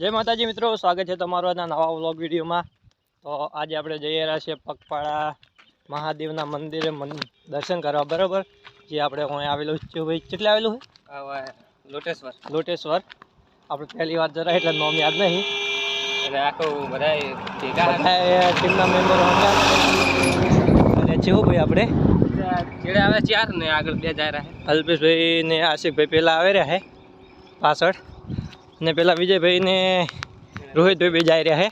જય માતાજી મિત્રો સ્વાગત છે તમારું આજના નવા વ્લોગ વિડીયોમાં. તો આજે આપણે જઈ રહ્યા છીએ પગપાળા મહાદેવના મંદિરે દર્શન કરવા બરાબર? જે આપણે અહીં આવેલું છે. ભાઈ કેટલે આવેલું લોટેશ્વર છે લોટેશ્વર. આપણે પહેલી વાર જરા એટલે નોમ યાદ નહીં. એટલે આખું બધા ટીમના મેમ્બરો અને જેવું ભાઈ આપણે? ચેડે આવે ચાર ને આગળ બે જાય રહે અલ્પેશભાઈ ને આશિકભાઈ પહેલાં આવી રહ્યા હે પાછળ. ને પેલા વિજયભાઈ ને રોહિતભાઈ બે જાય રહ્યા હે.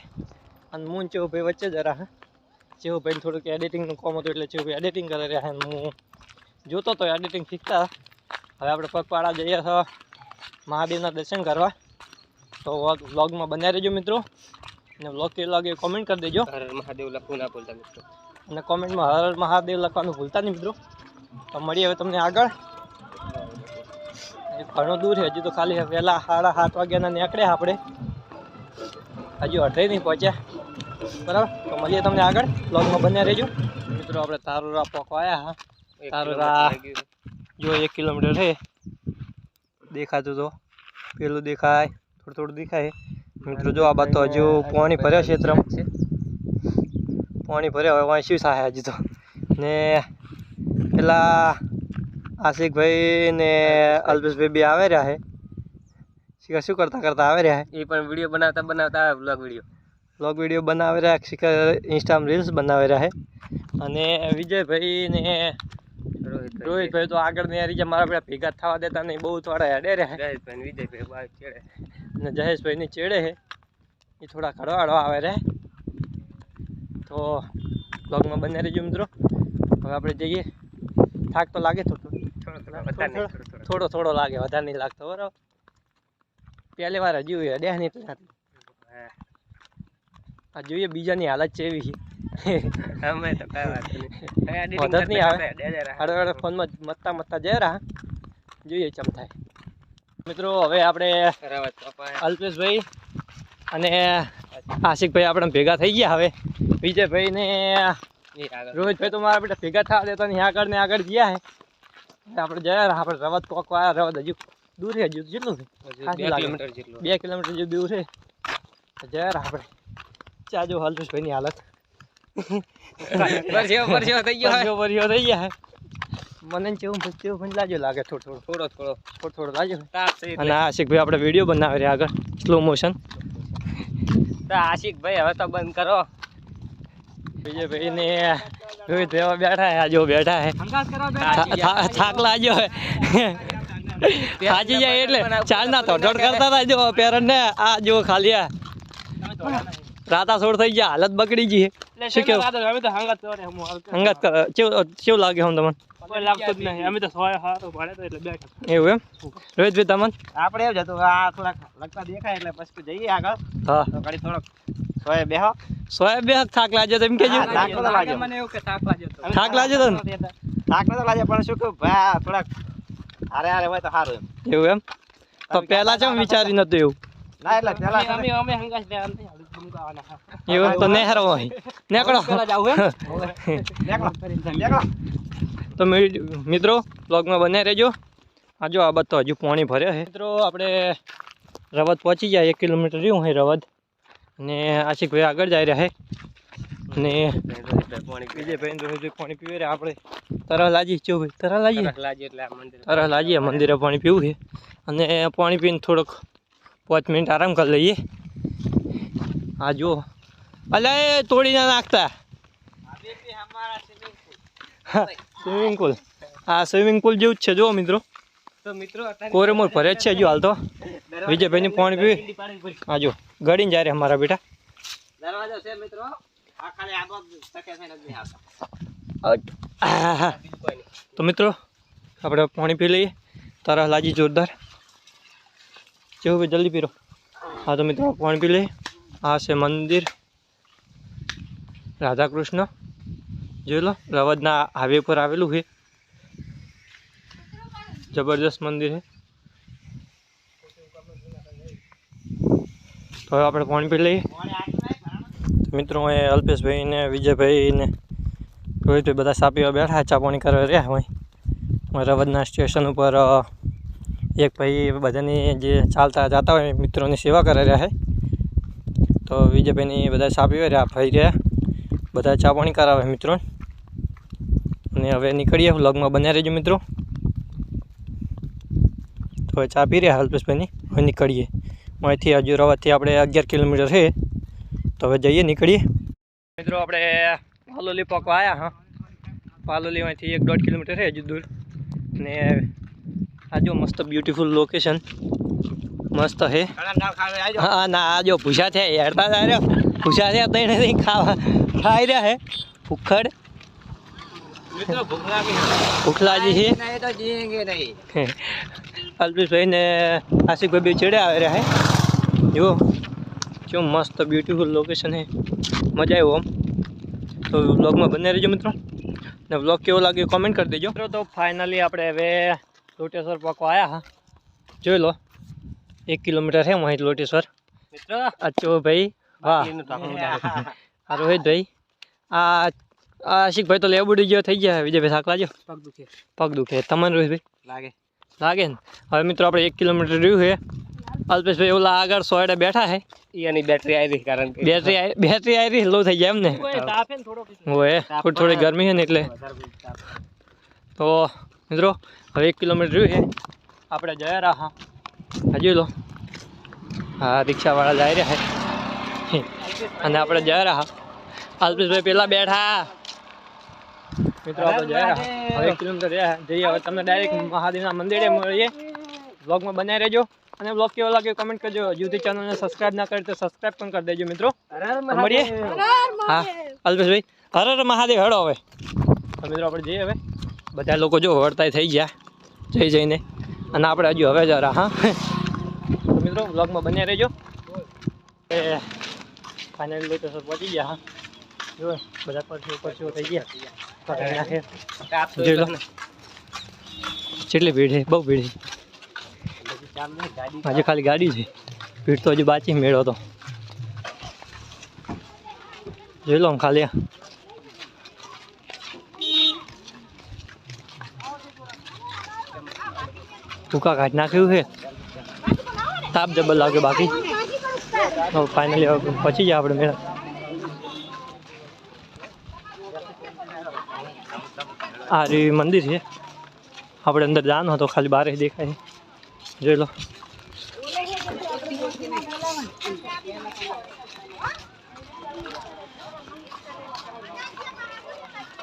અને હું ચેવુભાઈ વચ્ચે જરા હે. ચેવુભાઈને થોડુંક એડિટિંગનું કોમ હતું એટલે ચેવુભાઈ એડિટિંગ કરી રહ્યા છે હું જોતો તો એડિટિંગ શીખતા. હવે આપણે પગપાળા જઈએ છો મહાદેવના દર્શન કરવા. તો વ્લોગમાં બન્યા રહેજો મિત્રો. અને વ્લોગ કેવો લાગે કોમેન્ટ કરી દેજો. હર મહાદેવ લખવું ના ભૂલતા મિત્રો. અને કોમેન્ટમાં હર મહાદેવ લખવાનું ભૂલતા નહીં મિત્રો. તો મળીએ હવે તમને આગળ. ઘણું દૂર છે હજુ તો ખાલી વહેલા સાડા સાત વાગ્યાના નીકળ્યા આપણે. હજુ અઢાઈ નહીં પહોંચ્યા. બરાબર? તો મળીએ તમને આગળ બ્લોગમાં બન્યા રહેજો. મિત્રો આપણે તારોરા પોકવા આવ્યા હા. એક તારું કિલોમીટર રા- થઈ ગયું. જો એક કિલોમીટર છે. દેખાતું તો. પેલું દેખાય થોડું થોડું દેખાય. મિત્રો જો આ બાદ તો હજુ પાણી ભર્યા ક્ષેત્રમાં. છે. પાણી ભર્યા હવે વાંચ્યું શું થાય હજી તો. ને પેલા આશિકભાઈ. ને અલ્પેશભાઈ બી આવે રહ્યા છે. શિખર શું કરતા કરતા આવે રહ્યા એ પણ વીડિયો બનાવતા બનાવતા બ્લોગ વીડિયો. વ્લોગ વીડિયો બનાવી રહ્યા શિખર ઇન્સ્ટામાં રીલ્સ બનાવી રહ્યા છે. અને વિજયભાઈ ને રોહિત રોહિતભાઈ તો આગળ ને રીતે મારા પેલા ભેગા થવા દેતા નહીં બહુ થોડા હેડે રહ્યા જયેશભાઈ વિજયભાઈ ચેડે. અને જયેશભાઈ ની ચેડે છે. એ થોડા ખડવાડો આવે રહે તો બ્લોગમાં બને રહેજો મિત્રો. હવે આપણે જઈએ. થાક તો લાગે થોડો થોડો થોડો થોડો લાગે વધારે નહીં લાગતો બરાબર? પહેલી વાર હજુ ડે નહીં હા. આ જોઈએ બીજાની હાલત છે. એવી અમે તો કાંઈ વાત નહીં. મદદ નહીં આવે. કરતા ડેજે રહે. હાડે હાડે ફોનમાં મત્તા મતતા જઈ રહ્યા જોઈએ ચમ થાય. મિત્રો હવે આપણે અલ્પેશભાઈ અને આશિકભાઈ આપણે ભેગા થઈ ગયા હવે. વિજયભાઈ ને રોહિતભાઈ તો મારા બેટા ભેગા થવા દેતા નહીં આગળ ને આગળ ગયા હે. આપણે જયા આપણે રવત કોક આવ્યા રવત હજુ દૂર છે હજુ જેટલું છે? બે કિલોમીટર જેટલું. બે કિલોમીટર જેવું દૂર છે. જયા આપણે. ચા જો અલ્પેશભાઈની હાલત. પરસેવો પરસેવો થઈ ગયો. પરસેવો પરસેવો થઈ ગયા. મને કેવું પણ લાગ્યો લાગે થોડું થોડું. થોડો થોડો. થોડું છે અને આશિકભાઈ આપણે વીડિયો બનાવી રહ્યા આગળ. સ્લો મોશન આશિકભાઈ હવે તો બંધ કરો. વિજયભાઈ રોહિતભાઈ બેઠા હે જો બેઠા હે. થા- થા- થાક લાગ્યો હે. હાજી જાય એટલે ચાલ ના તો દોડ કરતા હતા જો પેરન ને આ જો ખાલી આ. રાતા સોડ થઈ ગયા હાલત બગડી ગઈ હે. શું કેવું? હંગત કર- કેવું કેવું લાગે હમ તમને? એવું એમ? રોહિતભાઈ તમને? આપણે એમ જ આ થોડાક લગતા દેખાય એટલે પછી જઈએ આગળ. હા. થોડોક સોય બેહો. સોએ બે થાક લાગ્યો તો એમ કેજો હા, થાક નતો લાગ્યો. થાક લાગ્યો તો. ને? થાક તો લાગે પણ શું કે ભાઈ આ થોડાક હારે હારે હોય તો સારું એમ. એવું એમ? તો પહેલા છે વિચારી નતું એવું? ના એટલે પેલા છે ને- એવું તો નેહરો અહીં નીકળો. નીકળો, નીકળો. તો મિત્રો બ્લોગમાં બને રહેજો. આ જો આ બધો હજુ પાણી ભર્યો છે મિત્રો આપણે રવદ પહોંચી ગયા એક કિલોમીટર રહ્યું હોય રવદ. અને આશિકભાઈ આગળ જઈ રહ્યા છે અને ને પાણી પીવે રહ્યા. આપણે તરહ લાજી ચો ભાઈ તરહ લાજી તરસ એટલે તરહ લાજીએ મંદિરે પાણી પીવું છે. અને પાણી પીને થોડોક પાંચ મિનિટ આરામ કરી લઈએ. હા જુઓ. અલ્યા એ તોડી ના નાખતા સ્વિમિંગ પુલ હા સ્વિમિંગ પુલ જેવું જ છે જુઓ મિત્રો. તો મિત્રો કોરેમોર ભરે જ છે હજુ હાલ તો. વિજયભાઈની પાણી પીવી. હા જો ગળીને જાય અમારા બેટા. દરવાજો છે મિત્રો. આ ખાલી આબો સકે છે નથી આવતા. આહા. બીજું કોઈ નહીં તો મિત્રો આપણે પાણી પી લઈએ. તારા લાજી જોરદાર. જેવું ભાઈ જલ્દી પીરો. હા તો મિત્રો પાણી પી લઈએ. આ છે મંદિર. રાધા કૃષ્ણ જોઈ લો રવદના હાઈવે પર આવેલું છે. જબરદસ્ત મંદિર છે. તો હવે આપણે પાણી પી લઈએ. મિત્રો, એ અલ્પેશભાઈ ને વિજયભાઈ ને રોહિતભાઈ બધા સાપીઓ બેઠા, ચા પાણી કરવા રહ્યા હોય. રવદના સ્ટેશન ઉપર એક ભાઈ બધાની જે ચાલતા જતા હોય, મિત્રોની સેવા કરી રહ્યા છે. તો વિજયભાઈની બધા સાપીઓ રહ્યા, ભાઈ રહ્યા. બધા ચા પાણી કરાવે મિત્રો. અને હવે નીકળીએ, વ્લોગમાં બન્યા રહેજો, મિત્રો. તો હવે ચા પી રહ્યા, અલ્પેશભાઈની. હવે નીકળીએ. અહીંથી હજુ રવાથી આપણે અગિયાર કિલોમીટર છે. તો હવે જઈએ નીકળીએ. મિત્રો આપણે પાલોલી પકવા આવ્યા હા. પાલોલીમાંથી એક દોઢ કિલોમીટર છે હજુ દૂર. ને આજો મસ્ત બ્યુટીફુલ લોકેશન મસ્ત છે. હા ના આજો પૂછા છે હેડતા જ ભૂસા છે તઈને નહીં ખાવા. ખાઈ રહ્યા હે ભૂખડ. મિત્રો ભૂખ લાગી ભૂખલાજી છે. અલ્પેશભાઈ ને આશિકભાઈ બે ચડે આવી રહ્યા હે જુઓ જો મસ્ત બ્યુટીફુલ લોકેશન હે મજા આવ્યો આમ. તો વ્લોગમાં બને રહેજો મિત્રો. ને વ્લોગ કેવો લાગ્યો કોમેન્ટ કરી દેજો. મિત્રો તો ફાઇનલી આપણે હવે લોટેશ્વર પકવા આવ્યા હા. જોઈ લો. એક કિલોમીટર છે અહીં લોટેશ્વર. મિત્રો? અચ્છો ભાઈ વાહ. બાકીનું ઢાંકણું ભાઈ. આ આશિકભાઈ તો લેબુડી ગયો થઈ ગયા. વિજયભાઈ થાક લાગ્યો. પગ દુખે. પગ દુખે. તમને રોહિતભાઈ? લાગે. લાગે ને? હવે મિત્રો આપણે એક કિલોમીટર રહ્યું છે. અલ્પેશભાઈ ઓલા આગળ સોયડે બેઠા હે? એની બેટરી આવી રહી કારણ કે. બેટરી આઈ- બેટરી આવી લો થઈ જાય એમ ને હોય થોડી થોડી ગરમી છે ને એટલે. તો મિત્રો હવે એક કિલોમીટર રહ્યું છે આપણે જયા રહ્યા હજુ લો. હા રિક્ષાવાળા જઈ રહ્યા છે અને આપણે જયા રહ્યા અલ્પેશભાઈ પેલા બેઠા. મિત્રો આપણે જયા રહ્યા હવે એક કિલોમીટર રહ્યા. જઈએ હવે તમને ડાયરેક્ટ મહાદેવના મંદિરે મળીએ. બ્લોગમાં બનાવી રહેજો. અને બ્લોગ કેવો લાગ્યો કમેન્ટ કરજો. યુટ્યુબ ચેનલને સબસ્ક્રાઇબ ના કરી તો સબસ્ક્રાઇબ પણ કરી દેજો મિત્રો. મળીએ. હા અલ્પેશભાઈ. હર હર મહાદેવ હળો હવે. મિત્રો આપણે જઈએ હવે. બધા લોકો જો વળતાય થઈ ગયા. જઈ જઈને અને આપણે હજુ હવે જરા હા. તો મિત્રો બ્લોગમાં બન્યા રહેજો. એ ફાઇનલ લોકેશન પહોંચી ગયા હા. જો બધા પરસી પરસીઓ થઈ ગયા. કેટલી ભીડ છે બહુ ભીડ છે. આજે ખાલી ગાડી છે. ભીડ તો હજી બાચી મેળો તો. જોઈ લો આમ ખાલી. આ. ટૂંકા કાઢ નાખ્યું છે. તાપ જબર લાગે બાકી. હવે ફાઇનલી હવે પહોંચી જાય આપણે મેળા. આ રહ્યું મંદિર છે. આપણે અંદર જવાનું હતો, ખાલી બારે દેખાય જોઈ લો.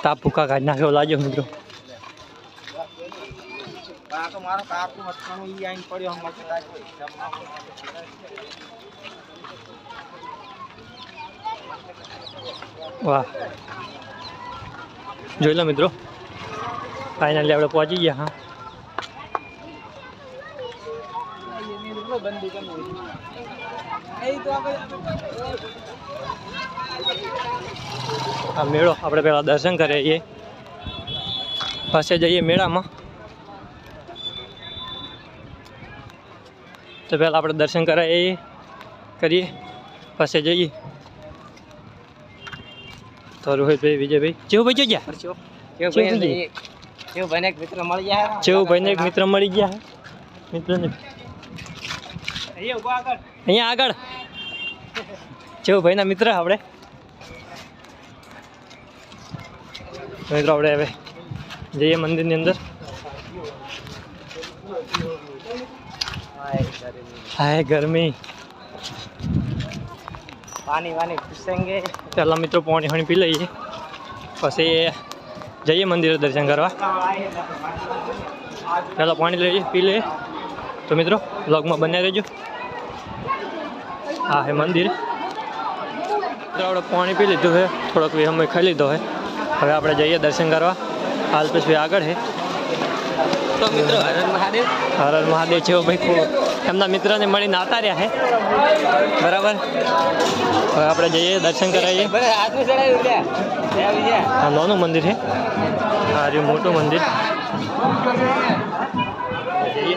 તાપ ભૂકા કાઢી નાખ્યો લાગ્યો મિત્રો. વાહ. જોઈ લો મિત્રો. ફાઇનલી આપણે પહોંચી ગયા, હા. આ મેળો આપણે પહેલા દર્શન કરીએ પાસે જઈએ મેળામાં. તો પહેલાં આપણે દર્શન કરાવીએ કરીએ પાસે જઈએ. તો રોહિતભાઈ વિજયભાઈ. જેવું ભાઈ જોઈ ગયા. ભાઈ ભાઈને એક મિત્ર મળી ગયા. જેવું ભાઈને એક મિત્ર મળી ગયા. છે મિત્રને અહીંયા આગળ. જેવું ભાઈના મિત્ર આપણે. મિત્રો આપણે હવે જઈએ મંદિરની અંદર. હાય ગરમી. પાણી વાણી ઘૂસેંગે પહેલાં મિત્રો પાણી હણી પી લઈએ. પછી જઈએ મંદિરે દર્શન કરવા. પહેલાં પાણી લઈએ પી લઈએ. તો મિત્રો બ્લોગમાં બન્યા રહેજો. હા હે મંદિર. આપણે પાણી પી લીધું છે થોડોક સમય ખાઈ લીધો છે હવે આપણે જઈએ દર્શન કરવા. હાલ પછી આગળ છે તો મિત્રો હર હર મહાદેવ. છે ભાઈ એમના મિત્રને મળીને નાતા રહ્યા છે બરાબર? હવે આપણે જઈએ દર્શન કરાવીએ આ નાનું મંદિર છે આ રહ્યું મોટું મંદિર. જઈએ.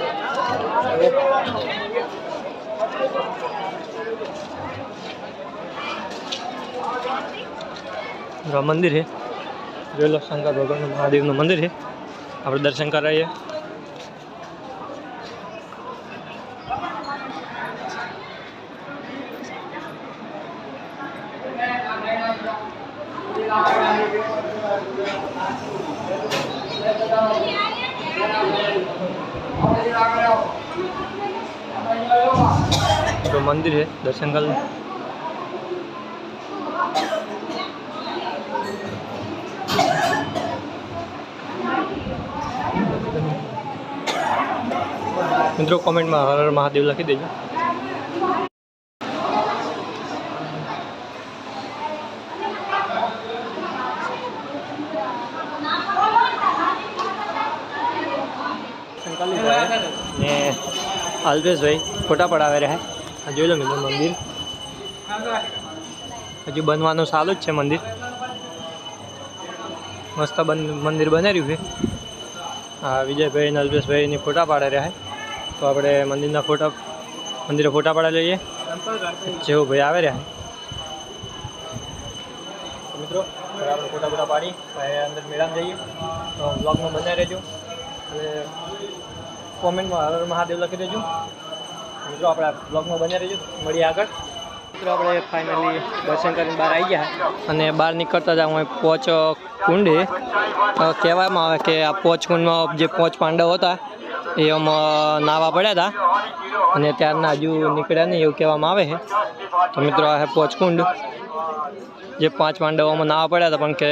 મંદિર છે. જોઈ લો શંકર ભગવાનનું મહાદેવનું મંદિર છે. આપણે દર્શન કરાવીએ. તો મંદિર છે, દર્શન કરી મિત્રો કોમેન્ટમાં હર હર મહાદેવ લખી દેજો. ને અલ્પેશભાઈ ફોટા પડાવે રહ્યા. આ જોઈ લો મિત્રો, મંદિર. હજુ બનવાનું ચાલુ જ છે મંદિર. મસ્ત બન, મંદિર રહ્યું છે. હા વિજયભાઈ નલભેશભાઈની ફોટા પાડે રહ્યા તો આપણે મંદિરના ફોટા, મંદિરે ફોટા પાડા લઈએ. જેવું ભાઈ આવે રહ્યા મિત્રો આપણે ફોટા ફોટા પાડી અંદર મેળામાં જઈએ. તો બ્લોગમાં બનાવી રહેજો. અને કોમેન્ટમાં હર મહાદેવ લખી દેજો. મિત્રો, આપણે બ્લોગમાં બન્યા રહેજો મળીએ આગળ. મિત્રો, આપણે ફાઇનલી દર્શન કરીને બહાર આવી ગયા અને બહાર નીકળતા જ હું પોચ કુંડે કહેવામાં આવે કે આ પોચ કુંડમાં જે પોચ પાંડવ હતા, એ આમાં નાવા પડ્યા હતા. અને ત્યારના હજુ નીકળ્યા નહીં એવું કહેવામાં આવે તો મિત્રો, આ પોચ કુંડ. જે પાંચ પાંડવોમાં નાવા પડ્યા હતા, પણ કે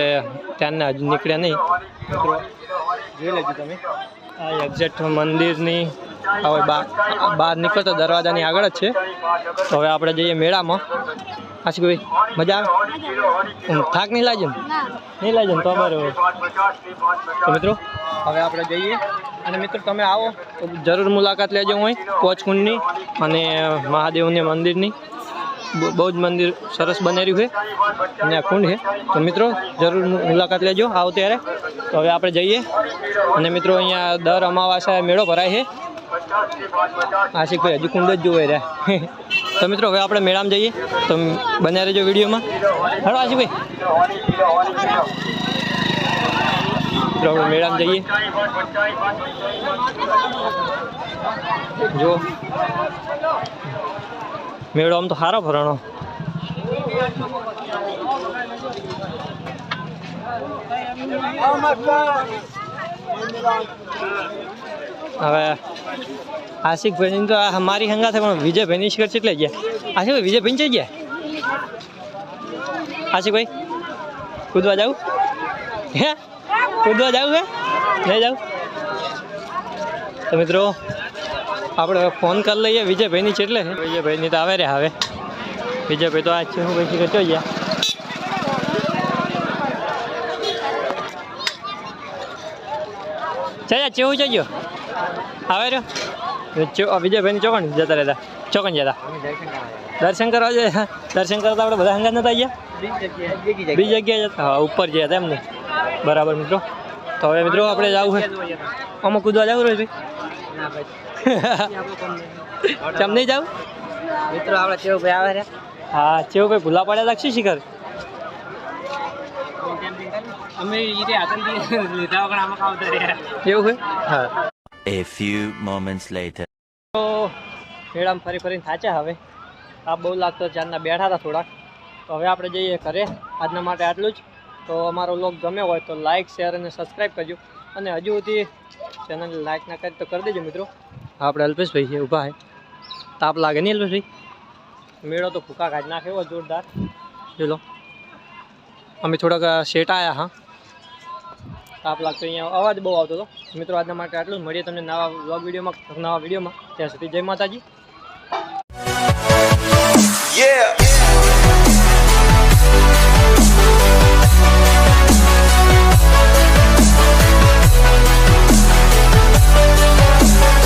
ત્યારના હજુ નીકળ્યા નહીં. મિત્રો, જોઈ લેજો તમે. આ એક્ઝેક્ટ મંદિરની હવે બહાર નીકળતો દરવાજાની આગળ જ છે. તો હવે આપણે જઈએ મેળામાં. આશી કોઈ મજા આવે? થાક નહીં લાગે ને? નહીં લાગે ને તો અમારે તો મિત્રો, હવે આપણે જઈએ. અને મિત્રો, તમે આવો. તો જરૂર મુલાકાત લેજો અહીં, કોચકુંડની અને મહાદેવની મંદિરની. બહુ જ મંદિર સરસ બનેલું છે. અને આ કુંડ છે. તો મિત્રો, જરૂર મુલાકાત લેજો. આવો ત્યારે. તો હવે આપણે જઈએ. અને મિત્રો, અહીંયા દર અમાવાસ્યા મેળો ભરાય છે. આશિકભાઈ હજુ કુંડ જ જોવે રહ્યા તો મિત્રો, હવે આપણે મેળામાં જઈએ. તો બન્યા રહેજો વિડીયોમાં. હાલો આશિકભાઈ તો આપણે મેળામાં જઈએ. જો. મેળો આમ તો સારો ભરાણો. હવે આશિકભાઈ તો મારી હંગા છે પણ વિજયભાઈની શિખર ચેટલે ગયા? આશિકભાઈ વિજયભાઈ ચઈ ગયા? આશિકભાઈ, કૂદવા જાવ? હે? કૂદવા જાવ હે? નહીં જાવ. તો મિત્રો, આપણે હવે ફોન કરી લઈએ વિજયભાઈની ચેટલે. છે વિજયભાઈની તો આવે રે હવે. વિજયભાઈ તો આ છે હું ભાઈ શિખર ચોઈ ગયા. ચાલ્યા ચેવું જજો આવે રહ્યો વિજયભાઈ ચોકણ જતા રહેતા. ચોકણ જતા. દર્શન કરવા જોઈએ દર્શન કરતા આપણે બધા હંગા નતા ગયા? બીજી જગ્યાએ જતા. હા ઉપર જયા હતા એમને. બરાબર મિત્રો. તો હવે મિત્રો આપણે જવું છે. આમાં કૂદવા જવું રહ્યું ભાઈ? ચમ નહીં જાવ? મિત્રો આપણે ભાઈ આવે હા ચેવું ભાઈ ભૂલા પડ્યા લાગશે શિખર? અમે લીધા વગર આમાં ખાવતા એવું છે? હા. A few moments later. તો મેળામાં ફરી ફરીને થાચ્યા હવે. આ બહુ લાગતો ચાંદના બેઠા હતા થોડાક. તો હવે આપણે જઈએ ઘરે. આજના માટે આટલું જ. તો અમારો લોક ગમ્યો હોય તો લાઇક શેર અને સબસ્ક્રાઈબ કરજો. અને હજુ સુધી ચેનલ લાઇક ના કરી તો કરી દેજો મિત્રો. આપણે અલ્પેશભાઈ છે, ઊભા છે. તાપ લાગે નહીં અલ્પેશભાઈ? મેળો તો ભૂકા કાઢ નાખ્યો જોરદાર. ચલો અમે થોડાક શેટા આવ્યા હા. તાપ લાગતો અહીંયા. અવાજ બહુ આવતો હતો. મિત્રો, આજના માટે આટલું જ. મળીએ તમને નવા વ્લોગ વિડીયોમાં, નવા વિડીયોમાં. ત્યાં સુધી જય માતાજી. Yeah.